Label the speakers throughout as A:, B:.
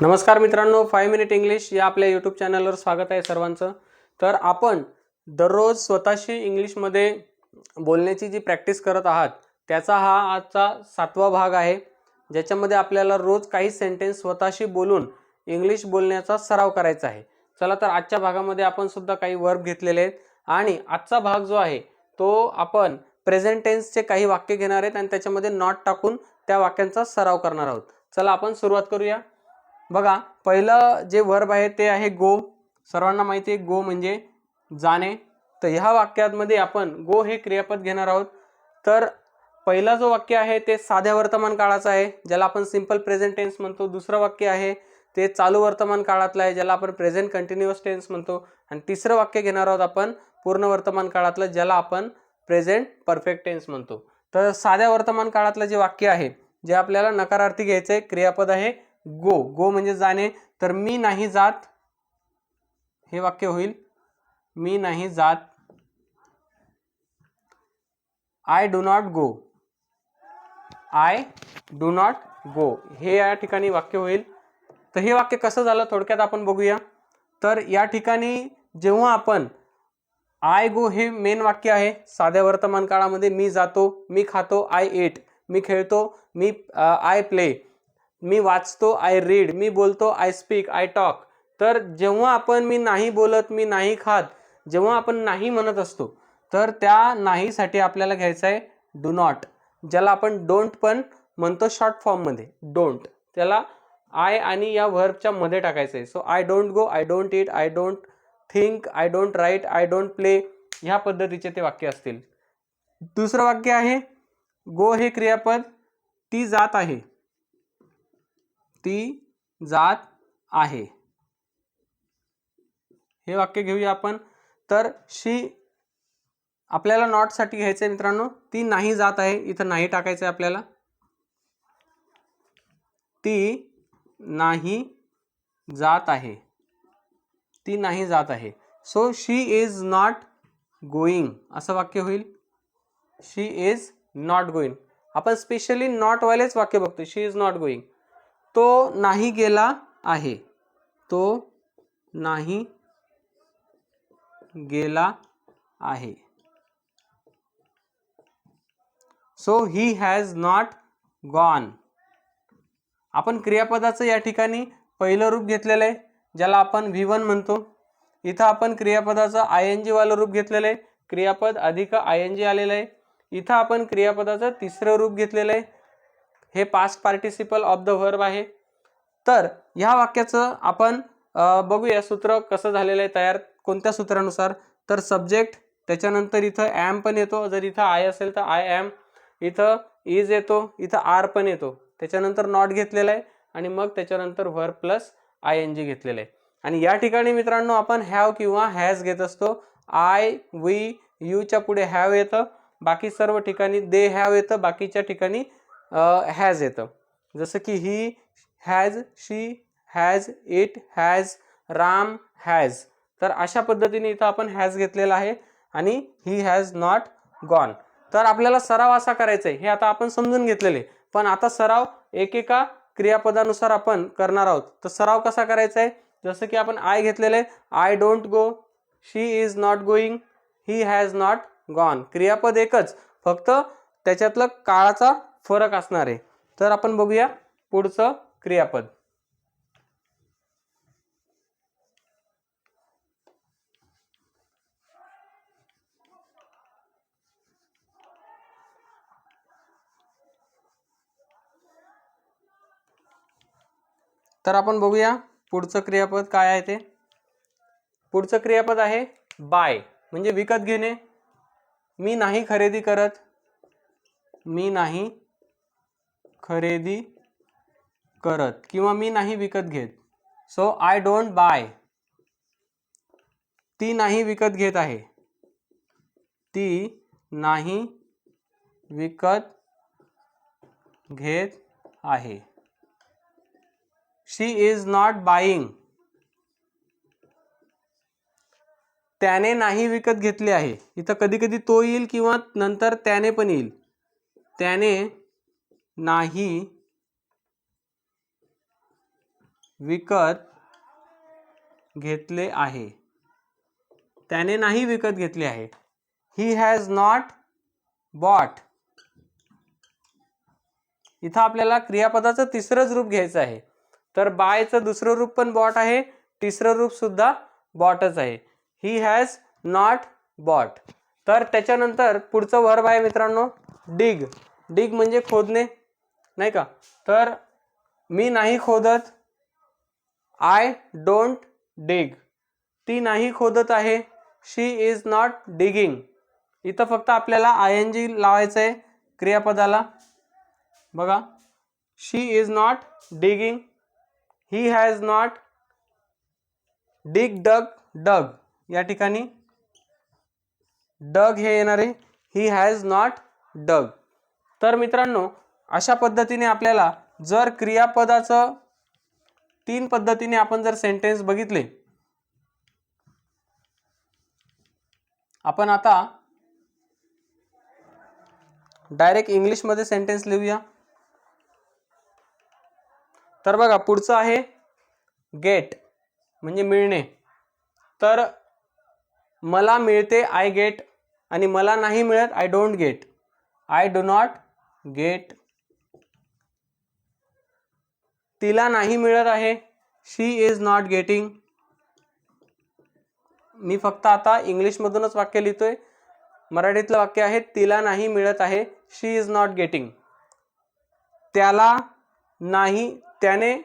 A: नमस्कार मित्रांनो five minute English या आपल्या यूट्यूब चॅनलवर स्वागत आहे सर्वांचं. तर आपण दररोज स्वतःशी इंग्लिशमध्ये बोलण्याची जी प्रॅक्टिस करत आहात त्याचा हा आजचा सातवा भाग आहे ज्याच्यामध्ये आपल्याला रोज काही सेंटेन्स स्वतःशी बोलून इंग्लिश बोलण्याचा सराव करायचा आहे. चला तर आजच्या भागामध्ये आपण सुद्धा काही वर्ब घेतलेले आहेत आणि आजचा भाग जो आहे तो आपण प्रेझेंट टेन्सचे काही वाक्य घेणार आहेत आणि त्याच्यामध्ये नॉट टाकून त्या वाक्यांचा सराव करणार आहोत. चला आपण सुरुवात करूया. बघा पहिलं जे वर्ब आहे ते आहे गो सर्वांना माहिती आहे गो म्हणजे जाणे. तर ह्या वाक्यामध्ये आपण गो हे क्रियापद घेणार आहोत. तर पहिला जो वाक्य आहे ते साध्या वर्तमान काळाचं आहे ज्याला आपण सिंपल प्रेझेंट टेन्स म्हणतो. दुसरं वाक्य आहे ते चालू वर्तमान काळातलं आहे ज्याला आपण प्रेझेंट कंटिन्युअस टेन्स म्हणतो. आणि तिसरं वाक्य घेणार आहोत आपण पूर्ण वर्तमान काळातलं ज्याला आपण प्रेझेंट परफेक्ट टेन्स म्हणतो. तर साध्या वर्तमान काळातलं जे वाक्य आहे जे आपल्याला नकारार्थी घ्यायचं आहे क्रियापद आहे गो गो म्हणजे जाणे तर मी नाही जात हे वाक्य होईल. मी नाही जात. I do not go I do not go हे या ठिकाणी वाक्य होईल. तर हे वाक्य कसं झालं थोडक्यात आपण बघूया. तर या ठिकाणी जेव्हा आपण आय गो हे मेन वाक्य आहे साध्या वर्तमान काळामध्ये मी जातो मी खातो आय एट मी खेळतो मी आय प्ले मी वाचतो आय रीड मी बोलतो आय स्पीक आय टॉक तर जेव्हा आपण मी नाही बोलत मी नाही खात जेव्हा आपण नाही म्हणत असतो तर त्या नाहीसाठी आपल्याला घ्यायचं आहे डू नॉट ज्याला आपण डोंट पण म्हणतो शॉर्ट फॉर्ममध्ये डोंट त्याला आय आणि या व्हर्बच्या मध्ये टाकायचं आहे. So I don't go I don't it I don't think I don't write I don't play ह्या पद्धतीचे ते वाक्य असतील. दुसरं वाक्य आहे गो हे क्रियापद ती जात आहे. ती जात आहे. हे वाक्य घेऊया आपण. तर शी आपल्याला नॉटसाठी घ्यायचं आहे मित्रांनो. ती नाही जात आहे. इथं नाही टाकायचं आहे आपल्याला. ती नाही जात आहे. ती नाही जात आहे. So she is not going असं वाक्य होईल. शी इज नॉट गोईंग आपण स्पेशली नॉटवालेच वाक्य बघतो शी इज नॉट गोईंग तो नाही गेला आहे. तो नाही गेला आहे. So he has not gone आपण क्रियापदाचं या ठिकाणी पहिलं रूप घेतलेलं आहे ज्याला आपण व्ही वन म्हणतो. इथं आपण क्रियापदाचं आय एन जीवालं रूप घेतलेलं आहे. क्रियापद अधिक आय एन जी आलेलं आहे. इथं आपण क्रियापदाचं तिसरं रूप घेतलेलं आहे. हे past participle of the verb आहे. तर ह्या वाक्याचं आपण बघूया सूत्र कसं झालेलं आहे तयार कोणत्या सूत्रानुसार. तर सब्जेक्ट त्याच्यानंतर इथं ॲम पण येतो. जर इथं आय असेल तर आय ॲम इथं इज येतो. इथं आर पण येतो. त्याच्यानंतर नॉट घेतलेला आहे. आणि मग त्याच्यानंतर व्हर प्लस आय एन जी घेतलेलं आहे. आणि या ठिकाणी मित्रांनो आपण हॅव किंवा हॅज घेत असतो. आय वी यूच्या पुढे हॅव येतं. बाकी सर्व ठिकाणी दे हॅव येतं. बाकीच्या ठिकाणी हॅज येतं. जसं की he has she has it has Ram has तर अशा पद्धतीने इथं आपण हॅज घेतलेला आहे आणि ही हॅज नॉट गॉन तर आपल्याला सराव असा करायचा आहे हे आता आपण समजून घेतलेले. पण आता सराव एकेका क्रियापदानुसार आपण करणार आहोत. तर सराव कसा करायचा आहे जसं की आपण आय घेतलेलं आहे I don't go she is not going he has not gone क्रियापद एकच फक्त त्याच्यातलं काळाचा फरक असणार आहे. तर आपण बघूया पुढचं क्रियापद. तर आपण बघूया पुढचं क्रियापद काय आहे ते. पुढचं क्रियापद आहे बाय. म्हणजे विकत घेणे. मी नाही खरेदी करत. मी नाही खरेदी करत किंवा मी नाही विकत घेत. सो आय डोंट बाय ती नाही विकत घेत आहे. ती नाही विकत घेत आहे. शी इज नॉट बाईंग त्याने नाही विकत घेतले आहे. इथं कधी कधी तो येईल किंवा नंतर त्याने पण येईल. त्याने नाही. विकत घेतले आहे. त्याने नाही विकत घेतले आहे. ही हॅज नॉट बॉट इथं आपल्याला क्रियापदाचं तिसरंच रूप घ्यायचं आहे. तर बायचं दुसरं रूप पण बॉट आहे. तिसरं रूप सुद्धा बॉटच आहे. ही हॅज नॉट बॉट तर त्याच्यानंतर पुढचं वर्ब आहे मित्रांनो डिग डिग म्हणजे खोदणे. नाही का? तर मी नाही खोदत. आय डोंट डिग ती नाही खोदत आहे. शी इज नॉट डिगिंग इथं फक्त आपल्याला आय एन जी लावायचं आहे क्रियापदाला. बघा. She is not digging he has not dig dug dug या ठिकाणी डग हे येणार. आहे ही हॅज नॉट डग तर मित्रांनो अशा पद्धतीने आपल्याला जर क्रियापदाचं तीन पद्धतीने आपण जर सेंटेन्स बघितले आपण आता डायरेक्ट इंग्लिशमध्ये सेंटेन्स लिहूया. तर बघा पुढचं आहे गेट म्हणजे मिळणे. तर मला मिळते आय गेट आणि मला नाही मिळत I don't get I do not get तिला नाही मिळत आहे. शी इज नॉट गेटिंग मी फक्त आता इंग्लिशमधूनच वाक्य लिहितोय. मराठीतलं वाक्य आहे तिला नाही मिळत आहे. शी इज नॉट गेटिंग त्याला नाही त्याने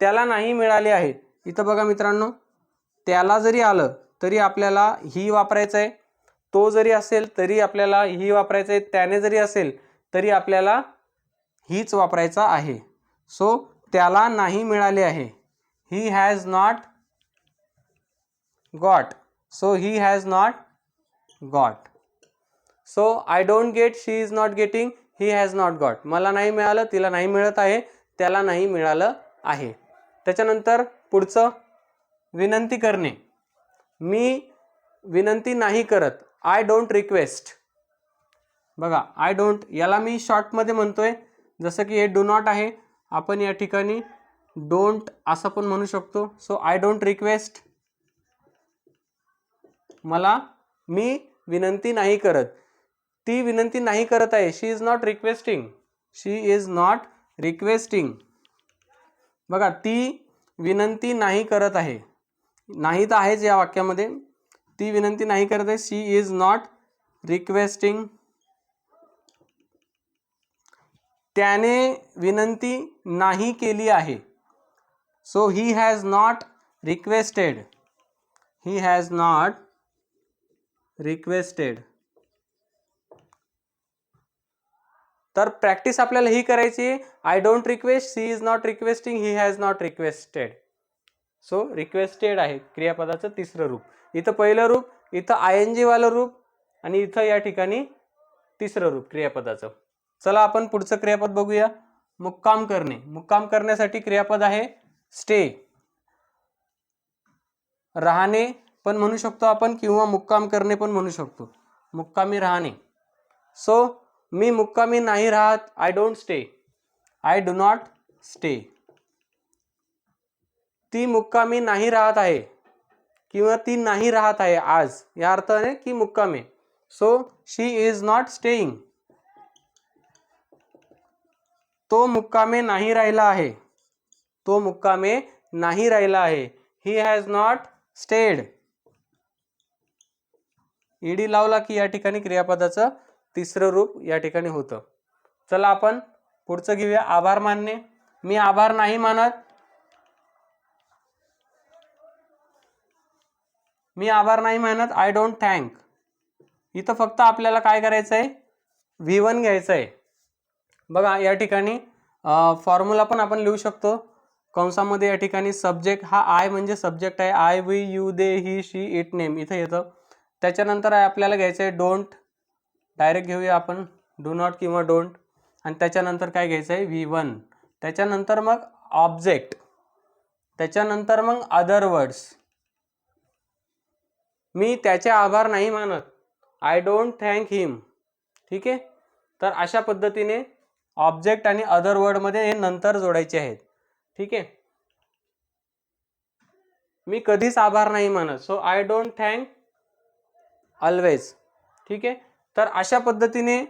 A: त्याला नाही मिळाले आहे. इथं बघा मित्रांनो त्याला जरी आलं तरी आपल्याला ही वापरायचं आहे. तो जरी असेल तरी आपल्याला ही वापरायचं आहे. त्याने जरी असेल तरी आपल्याला हीच वापरायचा आहे. सो त्याला नाही मिळाले आहे. He has not got so he has not got so I don't get she is not getting he has not got मला नाही मिळालं तिला नाही मिळत आहे त्याला नाही मिळालं आहे. त्याच्यानंतर पुढचं विनंती करणे. मी विनंती नाही करत. आय डोंट रिक्वेस्ट बघा आय डोंट याला मी शॉर्टमध्ये म्हणतोय. जसं की हे डू नॉट आहे आपण या ठिकाणी डोंट असं पण म्हणू शकतो. सो आय डोंट रिक्वेस्ट मला मी विनंती नाही करत. ती विनंती नाही करत आहे. She is not requesting she is not requesting बघा ती विनंती नाही करत आहे. नाही तर आहेच या वाक्यामध्ये. ती विनंती नाही करत आहे. शी इज नॉट रिक्वेस्टिंग त्याने विनंती नाही केली आहे. So he has not requested he has not requested तर प्रॅक्टिस आपल्याला ही करायची I don't request she is not requesting he has not requested so requested आहे. क्रियापदाचं तिसरं रूप. इथं पहिलं रूप इथं आय एन जीवालं रूप आणि इथं या ठिकाणी तिसरं रूप क्रियापदाचं. चला आपण पुढचं क्रियापद बघूया. मुक्काम करणे. मुक्काम करण्यासाठी क्रियापद आहे स्टे. राहणे पण म्हणू शकतो आपण किंवा मुक्काम करणे पण म्हणू शकतो. मुक्कामी राहणे. सो मी मुक्कामी नाही राहत. I don't stay I do not stay ती मुक्कामी नाही राहत आहे किंवा ती नाही राहत आहे आज. या अर्थाने की मुक्कामे. So she is not staying तो मुक्कामे नाही राहिला आहे. तो मुक्कामे नाही राहिला आहे. He has not stayed ED लावला की या ठिकाणी क्रियापदाचं तिसरं रूप या ठिकाणी होतं. चला आपण पुढचं घेऊया. आभार मानणे. मी आभार नाही मानत. मी आभार नाही मानत. आय डोंट थँक इथं फक्त आपल्याला काय करायचं आहे व्ही वन घ्यायचं आहे बघा या ठिकाणी फॉर्म्युला पण आपण लिहू शकतो. कंसामध्ये या ठिकाणी सब्जेक्ट हा आय म्हणजे सब्जेक्ट आहे. I we you they he she it name इथं येतं. त्याच्यानंतर आहे आपल्याला घ्यायचं आहे डोंट डायरेक्ट घेऊया आपण. डू नॉट किंवा डोंट आणि त्याच्यानंतर काय घ्यायचं आहे? व्ही वन त्याच्यानंतर मग ऑब्जेक्ट त्याच्यानंतर मग अदर वर्ड्स मी त्याचे आभार नाही मानत. आय डोंट थँक हिम ठीक आहे? तर अशा पद्धतीने ऑब्जेक्ट आणि अदर वर्डमध्ये हे नंतर जोडायचे आहेत. ठीक आहे? मी कधीच आभार नाही मानत. So I don't thank always ठीक आहे? तर अशा पद्धतीने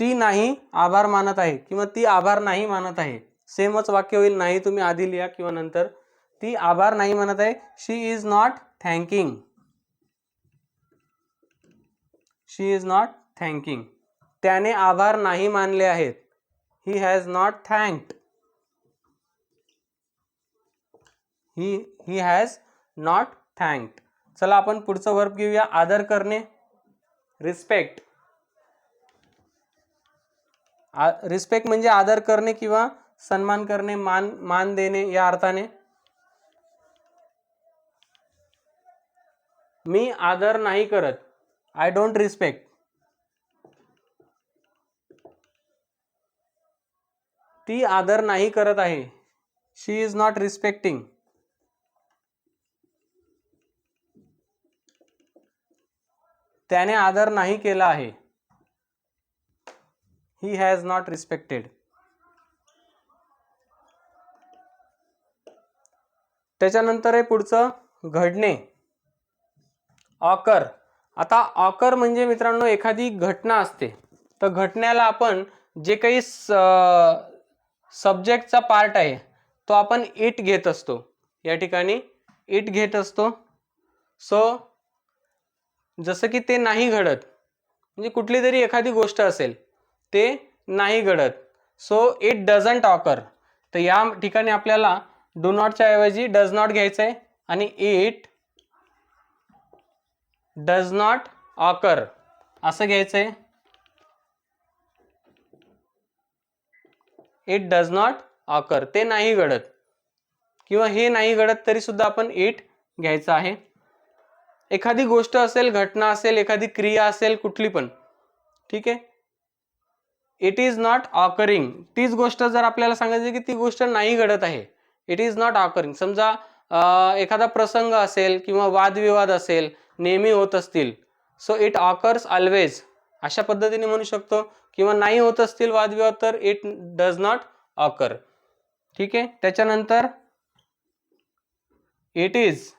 A: ती नाही आभार मानत आहे किंवा ती आभार नाही मानत आहे. सेमच वाक्य होईल नाही तुम्ही आधी लिहा किंवा नंतर. ती आभार नाही मानत आहे. She is not thanking she is not thanking त्याने आभार नाही मानले आहेत. He has not thanked he he has not thanked चला आपण पुढचं वर्ब घेऊया. आदर करणे. रिस्पेक्ट रिस्पेक्ट म्हणजे आदर करणे किंवा सन्मान करणे मान मान देणे या अर्थाने. मी आदर नाही करत. आय डोंट रिस्पेक्ट ती आदर नाही करत आहे. शी इज नॉट रिस्पेक्टिंग त्याने आदर नाही केला आहे. ही हॅज नॉट रिस्पेक्टेड त्याच्यानंतर आहे पुढचं घडणे. ऑकर आता ऑकर म्हणजे मित्रांनो एखादी घटना असते. तर घटनेला आपण जे काही सब्जेक्टचा पार्ट आहे. तो आपण इट घेत असतो. या ठिकाणी इट घेत असतो. सो जसं की ते नाही घडत म्हणजे कुठली तरी एखादी गोष्ट असेल ते नाही घडत. सो इट डझंट ऑकर तर या ठिकाणी आपल्याला डू नॉटच्या ऐवजी डज नॉट घ्यायचं आहे आणि इट डज नॉट ऑकर असं घ्यायचं आहे इट डज नॉट ऑकर ते नाही घडत. किंवा हे नाही घडत तरी सुद्धा आपण इट घ्यायचं आहे. एखादी गोष्ट असेल घटना असेल एखादी क्रिया असेल कुठली पण ठीक आहे? इट इज नॉट ऑकरिंग तीच गोष्ट जर आपल्याला सांगायची की ती गोष्ट नाही घडत आहे. इट इज नॉट ऑकरिंग समजा एखादा प्रसंग असेल किंवा वादविवाद असेल नेहमी होत असतील. सो इट ऑकर्स ऑलवेज अशा पद्धतीने म्हणू शकतो. किंवा नाही होत असतील वादविवाद तर इट डज नॉट ऑकर ठीक आहे? त्याच्यानंतर इट इज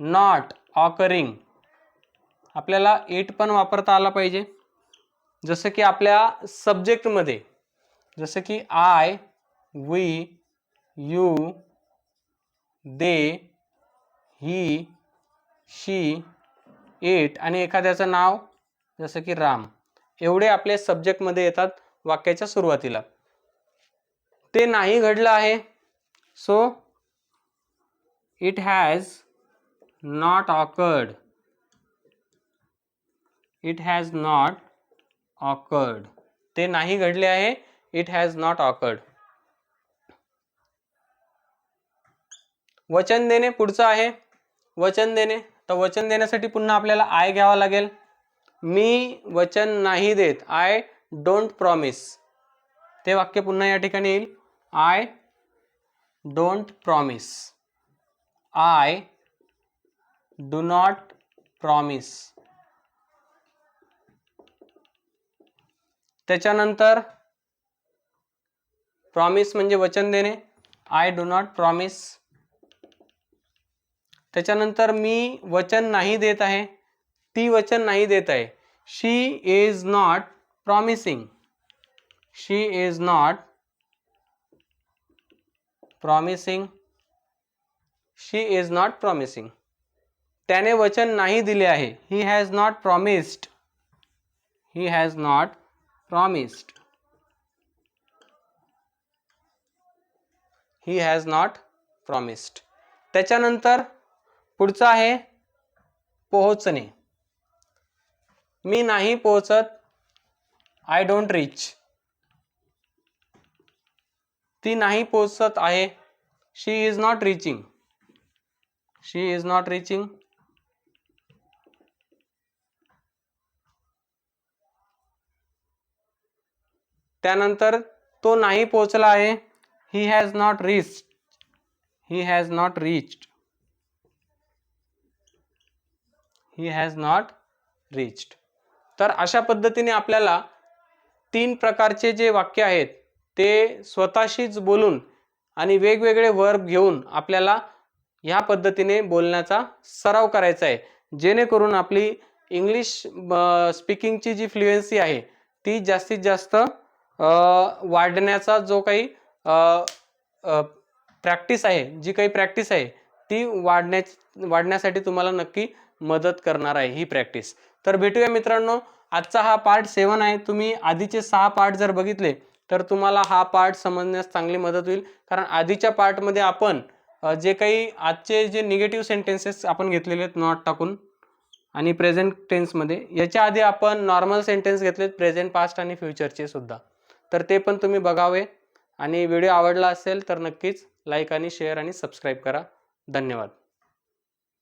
A: नॉट ऑकरिंग आपल्याला इट पण वापरता आला पाहिजे. जसं की आपल्या सब्जेक्टमध्ये जसं की I we you they he she it आणि एखाद्याचं नाव जसं की राम. एवढे आपले सब्जेक्टमध्ये येतात वाक्याच्या सुरुवातीला. ते नाही घडलं आहे. So it has not occurred it has not occurred ते नाही घडले आहे. इट हॅज नॉट ऑकर्ड वचन देणे पुढचं आहे. वचन देणे तर वचन देण्यासाठी पुन्हा आपल्याला आय घ्यावा लागेल. मी वचन नाही देत. आय डोंट प्रॉमिस ते वाक्य पुन्हा या ठिकाणी येईल. I don't promise I do not promise त्याच्यानंतर प्रॉमिस म्हणजे वचन देणे. आय डू नॉट प्रॉमिस त्याच्यानंतर मी वचन नाही देत आहे. ती वचन नाही देत आहे. She is not promising she is not promising she is not promising त्याने वचन नाही दिले आहे. He has not promised he has not promised he has not promised त्याच्यानंतर पुढचं आहे पोहोचणे. मी नाही पोहोचत. आय डोंट रीच ती नाही पोहोचत आहे. She is not reaching she is not reaching त्यानंतर तो नाही पोहोचला आहे. He has not reach he has not reached he has not reached तर अशा पद्धतीने आपल्याला तीन प्रकारचे जे वाक्य आहेत ते स्वतःशीच बोलून आणि वेगवेगळे वर्ब घेऊन आपल्याला ह्या पद्धतीने बोलण्याचा सराव करायचा आहे. जेणेकरून आपली इंग्लिश स्पीकिंगची जी फ्लुएन्सी आहे ती जास्तीत जास्त वाढण्याचा जो काही प्रॅक्टिस आहे जी काही प्रॅक्टिस आहे ती वाढण्या वाढण्यासाठी तुम्हाला नक्की मदत करणार आहे ही प्रॅक्टिस तर भेटूया मित्रांनो आजचा हा पार्ट सेवन आहे. तुम्ही आधीचे सहा पार्ट जर बघितले तर तुम्हाला हा पार्ट समजण्यास चांगली मदत होईल. कारण आधीच्या पार्टमध्ये आपण जे काही आजचे जे निगेटिव्ह सेंटेन्सेस आपण घेतलेले आहेत नॉट टाकून आणि प्रेझेंट टेन्समध्ये याच्या आधी आपण नॉर्मल सेंटेन्स घेतलेत प्रेझेंट पास्ट आणि फ्युचरचे सुद्धा. तर ते पण तुम्ही बघावे. आणि व्हिडिओ आवडला असेल तर नक्कीच लाईक आणि शेअर आणि सबस्क्राईब करा. धन्यवाद.